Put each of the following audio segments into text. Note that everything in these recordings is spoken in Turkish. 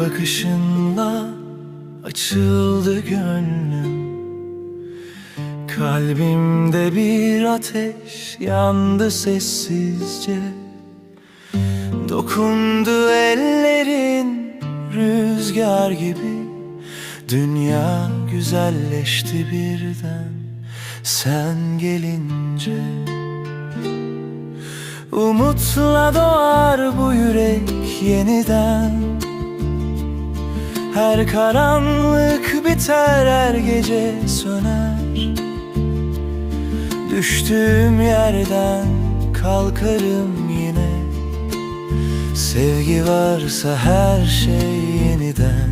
Bakışınla açıldı gönlüm. Kalbimde bir ateş yandı sessizce. Dokundu ellerin rüzgar gibi. Dünya güzelleşti birden. Sen gelince Umutla doğar bu yürek yeniden Her karanlık biter her gece söner. Düştüğüm yerden kalkarım yine. Sevgi varsa her şey yeniden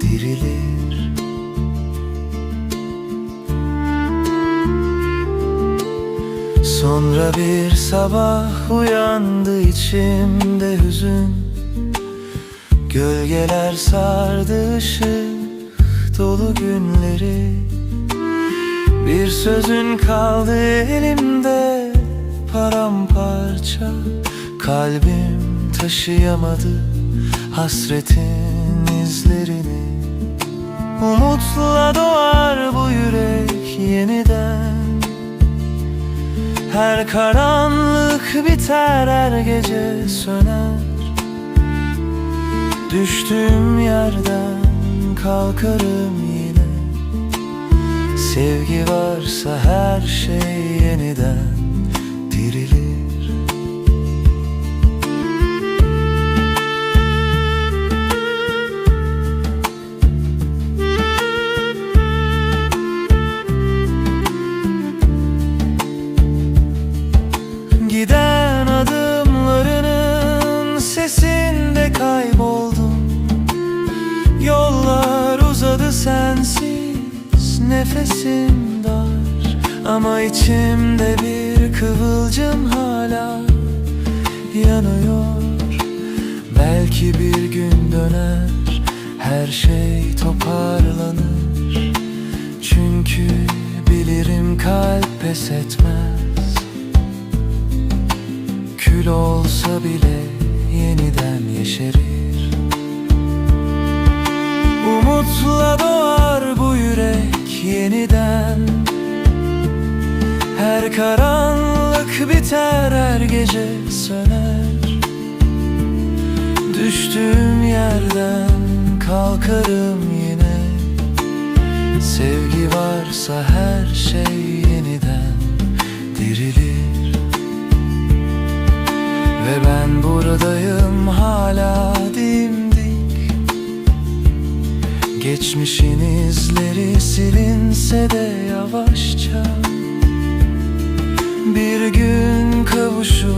dirilir. Sonra bir sabah uyandı içimde hüzün Gölgeler sardı ışık dolu günleri. Bir sözün kaldı elimde paramparça. Kalbim taşıyamadı hasretin izlerini. Umutla doğar bu yürek yeniden. Her karanlık biter her gece söner Düştüğüm yerden kalkarım yine. Sevgi varsa her şey yeniden. Dirilir sensiz nefesim dar Ama içimde bir kıvılcım hala yanıyor. Belki bir gün döner her şey toparlanır. Çünkü bilirim kalp pes etmez. Kül olsa bile yeniden yeşerir yeniden Her karanlık biter her gece söner. Düştüğüm yerden kalkarım yine. Sevgi varsa her şey yeniden dirilir. Ve ben buradayım hala dimdik Geçmişin izleri silinse de yavaşça. Bir gün kavuşur